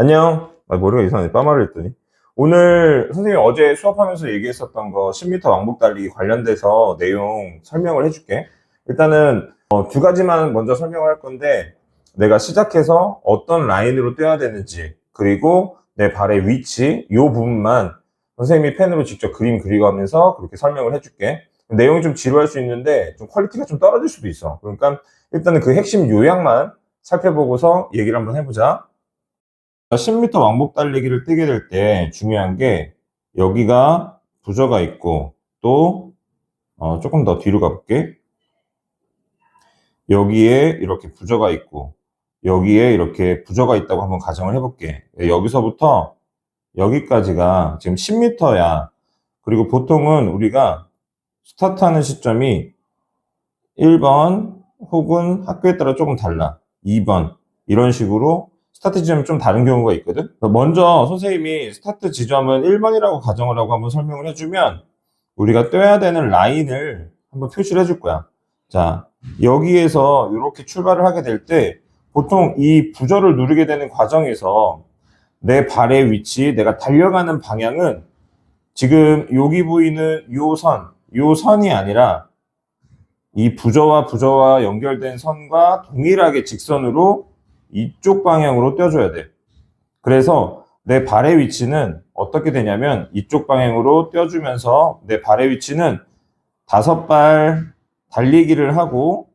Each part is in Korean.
안녕. 아, 머리가 이상하네. 빠마를 했더니. 오늘 선생님이 어제 수업하면서 얘기했었던 거 10m 왕복 달리기 관련돼서 내용 설명을 해줄게. 일단은 어, 두 가지만 먼저 설명을 할 건데 내가 시작해서 어떤 라인으로 뛰어야 되는지 그리고 내 발의 위치 이 부분만 선생님이 펜으로 직접 그림 그리고 하면서 그렇게 설명을 해줄게. 내용이 좀 지루할 수 있는데 좀 퀄리티가 좀 떨어질 수도 있어. 그러니까 일단은 그 핵심 요약만 살펴보고서 얘기를 한번 해보자. 10m 왕복 달리기를 뛰게 될 때 중요한 게 여기가 부저가 있고 또 어, 조금 더 뒤로 가볼게. 여기에 이렇게 부저가 있고 여기에 이렇게 부저가 있다고 한번 가정을 해볼게. 여기서부터 여기까지가 지금 10m야. 그리고 보통은 우리가 스타트하는 시점이 1번 혹은 학교에 따라 조금 달라. 2번 이런 식으로 스타트 지점이 좀 다른 경우가 있거든. 먼저 선생님이 스타트 지점은 1번이라고 가정을 하고 한번 설명을 해주면 우리가 떼야 되는 라인을 한번 표시를 해줄 거야. 자, 여기에서 이렇게 출발을 하게 될 때 보통 이 부저를 누르게 되는 과정에서 내 발의 위치, 내가 달려가는 방향은 지금 여기 보이는 요 선, 요 선이 아니라 이 부저와 부저와 연결된 선과 동일하게 직선으로 이쪽 방향으로 떼어줘야 돼. 그래서 내 발의 위치는 어떻게 되냐면 이쪽 방향으로 떼어주면서 내 발의 위치는 다섯 발 달리기를 하고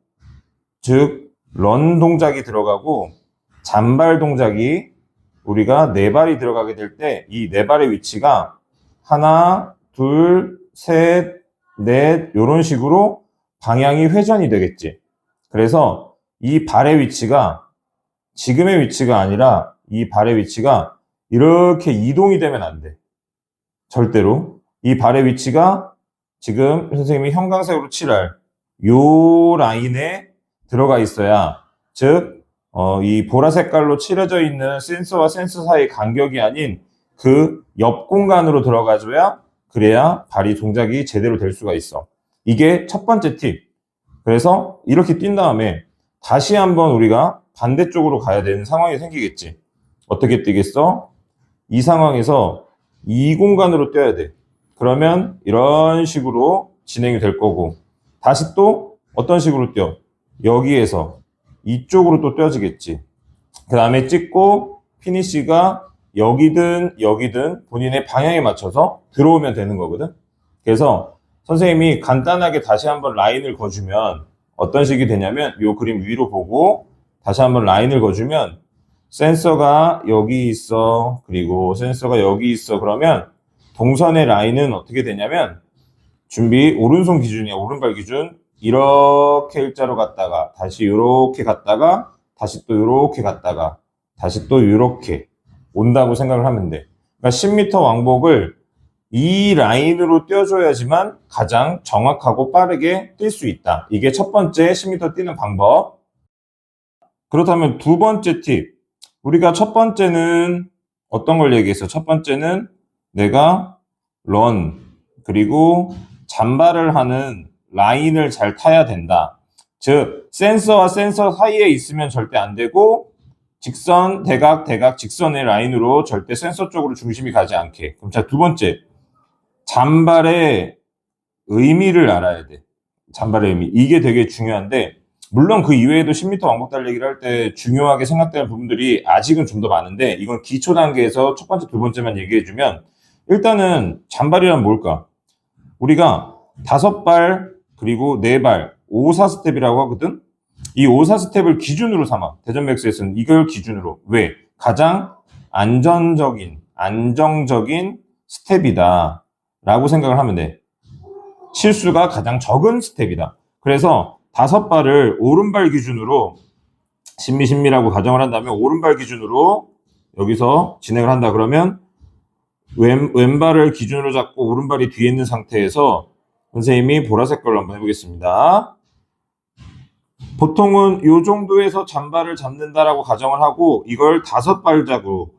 즉 런 동작이 들어가고 잔발 동작이 우리가 네 발이 들어가게 될 때 이 네 발의 위치가 하나, 둘, 셋, 넷 이런 식으로 방향이 회전이 되겠지. 그래서 이 발의 위치가 지금의 위치가 아니라 이 발의 위치가 이렇게 이동이 되면 안 돼. 절대로. 이 발의 위치가 지금 선생님이 형광색으로 칠할 요 라인에 들어가 있어야 즉, 어, 이 보라 색깔로 칠해져 있는 센서와 센서 사이의 간격이 아닌 그 옆 공간으로 들어가줘야 그래야 발이 동작이 제대로 될 수가 있어. 이게 첫 번째 팁. 그래서 이렇게 뛴 다음에 다시 한번 우리가 반대쪽으로 가야 되는 상황이 생기겠지. 어떻게 뛰겠어? 이 상황에서 이 공간으로 뛰어야 돼. 그러면 이런 식으로 진행이 될 거고 다시 또 어떤 식으로 뛰어? 여기에서 이쪽으로 또 뛰어지겠지. 그 다음에 찍고 피니시가 여기든 여기든 본인의 방향에 맞춰서 들어오면 되는 거거든. 그래서 선생님이 간단하게 다시 한번 라인을 거주면 어떤 식이 되냐면 이 그림 위로 보고 다시 한번 라인을 거주면 센서가 여기 있어. 그리고 센서가 여기 있어. 그러면 동선의 라인은 어떻게 되냐면 준비 오른손 기준이야. 오른발 기준. 이렇게 일자로 갔다가 다시 이렇게 갔다가 다시 또 이렇게 갔다가 다시 또 이렇게 온다고 생각을 하면 돼. 그러니까 10m 왕복을 이 라인으로 뛰어줘야지만 가장 정확하고 빠르게 뛸 수 있다. 이게 첫 번째 10m 뛰는 방법. 그렇다면 두 번째 팁. 우리가 첫 번째는 어떤 걸 얘기했어? 첫 번째는 내가 런, 그리고 잔발을 하는 라인을 잘 타야 된다. 즉, 센서와 센서 사이에 있으면 절대 안 되고, 직선, 대각, 대각, 직선의 라인으로 절대 센서 쪽으로 중심이 가지 않게. 그럼 자, 두 번째. 잔발의 의미를 알아야 돼. 잔발의 의미. 이게 되게 중요한데, 물론 그 이외에도 10m 왕복 달리기를 할 때 중요하게 생각되는 부분들이 아직은 좀 더 많은데, 이건 기초 단계에서 첫 번째, 두 번째만 얘기해주면, 일단은 잔발이란 뭘까? 우리가 다섯 발, 그리고 네 발, 5, 4스텝이라고 하거든? 이 5, 4스텝을 기준으로 삼아. 대전맥스에서는 이걸 기준으로. 왜? 가장 안전적인, 안정적인 스텝이다. 라고 생각을 하면 돼. 실수가 가장 적은 스텝이다. 그래서 다섯 발을 오른발 기준으로 신미신미라고 가정을 한다면 오른발 기준으로 여기서 진행을 한다 그러면 왼, 왼발을 기준으로 잡고 오른발이 뒤에 있는 상태에서 선생님이 보라색 걸로 한번 해보겠습니다. 보통은 이 정도에서 잔발을 잡는다라고 가정을 하고 이걸 다섯 발자국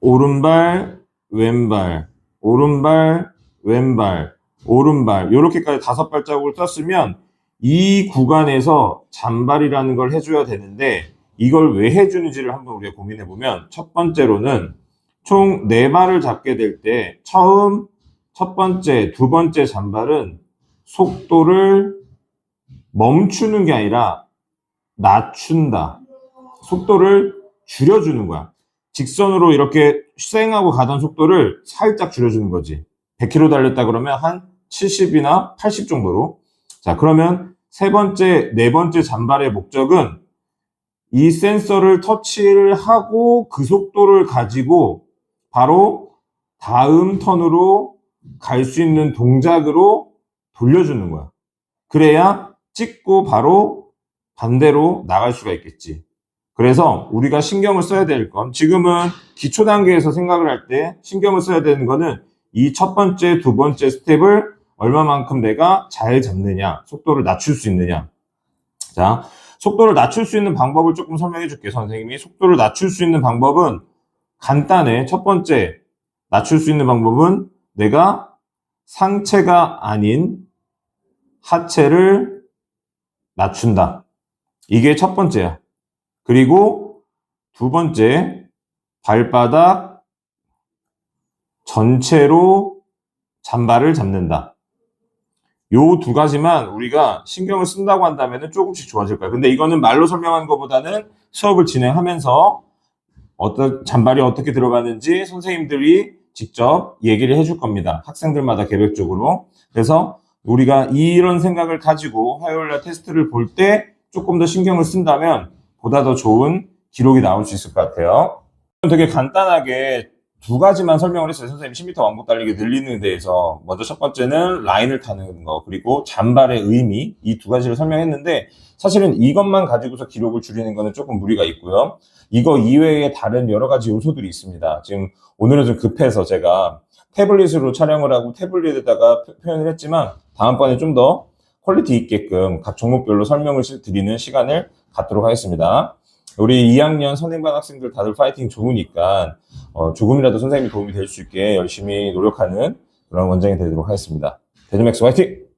오른발 왼발, 오른발, 왼발, 오른발 이렇게까지 다섯 발자국을 썼으면 이 구간에서 잔발이라는 걸 해줘야 되는데 이걸 왜 해주는지를 한번 우리가 고민해 보면 첫 번째로는 총 네 발을 잡게 될 때 처음 첫 번째, 두 번째 잔발은 속도를 멈추는 게 아니라 낮춘다. 속도를 줄여주는 거야. 직선으로 이렇게 쌩하고 가던 속도를 살짝 줄여주는 거지. 100km 달렸다 그러면 한 70이나 80 정도로. 자, 그러면 세 번째, 네 번째 잔발의 목적은 이 센서를 터치를 하고 그 속도를 가지고 바로 다음 턴으로 갈 수 있는 동작으로 돌려주는 거야. 그래야 찍고 바로 반대로 나갈 수가 있겠지. 그래서 우리가 신경을 써야 될 건 지금은 기초 단계에서 생각을 할 때 신경을 써야 되는 거는 이 첫 번째, 두 번째 스텝을 얼마만큼 내가 잘 잡느냐, 속도를 낮출 수 있느냐. 자, 속도를 낮출 수 있는 방법을 조금 설명해 줄게, 선생님이. 속도를 낮출 수 있는 방법은 간단해. 첫 번째, 낮출 수 있는 방법은 내가 상체가 아닌 하체를 낮춘다. 이게 첫 번째야. 그리고 두 번째, 발바닥 전체로 잔발을 잡는다. 요 두 가지만 우리가 신경을 쓴다고 한다면 조금씩 좋아질 거야. 근데 이거는 말로 설명하는 것보다는 수업을 진행하면서 어떤 잔발이 어떻게 들어가는지 선생님들이 직접 얘기를 해줄 겁니다. 학생들마다 개별적으로. 그래서 우리가 이런 생각을 가지고 화요일날 테스트를 볼 때 조금 더 신경을 쓴다면 보다 더 좋은 기록이 나올 수 있을 것 같아요. 되게 간단하게 두 가지만 설명을 했어요. 선생님 10m 왕복 달리기 늘리는 데에서 먼저 첫 번째는 라인을 타는 거 그리고 잔발의 의미 이 두 가지를 설명했는데 사실은 이것만 가지고서 기록을 줄이는 거는 조금 무리가 있고요. 이거 이외에 다른 여러 가지 요소들이 있습니다. 지금 오늘은 좀 급해서 제가 태블릿으로 촬영을 하고 태블릿에다가 표- 표현을 했지만 다음번에 좀 더 퀄리티 있게끔 각 종목별로 설명을 시- 드리는 시간을 갖도록 하겠습니다. 우리 2학년 선행반 학생들 다들 파이팅 좋으니까 어, 조금이라도 선생님이 도움이 될 수 있게 열심히 노력하는 그런 원장이 되도록 하겠습니다. 대전맥스 화이팅!